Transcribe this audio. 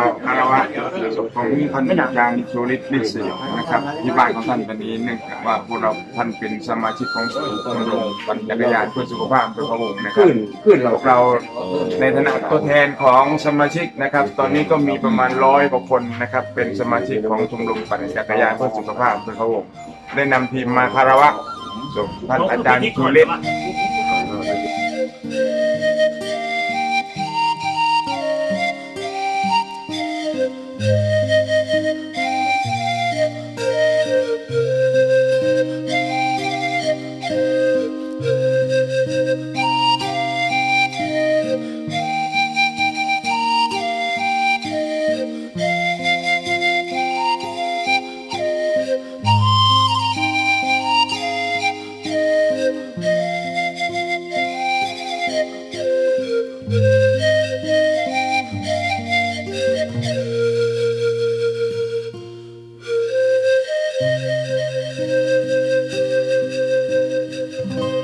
มาคารวะของท่านอาจารย์ชริตนิสีนะครับ ที่บ้านของท่านตอนนี้เนื่องจากว่าพวกเราท่านเป็นสมาชิกของชมรมปั่นจักรยานเพื่อสุขภาพเพื่อพระองค์นะครับขึ้นเราพวกเราในฐานะตัวแทนของสมาชิกนะครับ ตอนนี้ก็มีประมาณร้อยกว่าคนนะครับ เป็นสมาชิกของชมรมปั่นจักรยานเพื่อสุขภาพเพื่อพระองค์ได้นำทีมมาคารวะส่ท่านอาจารย์โชลิต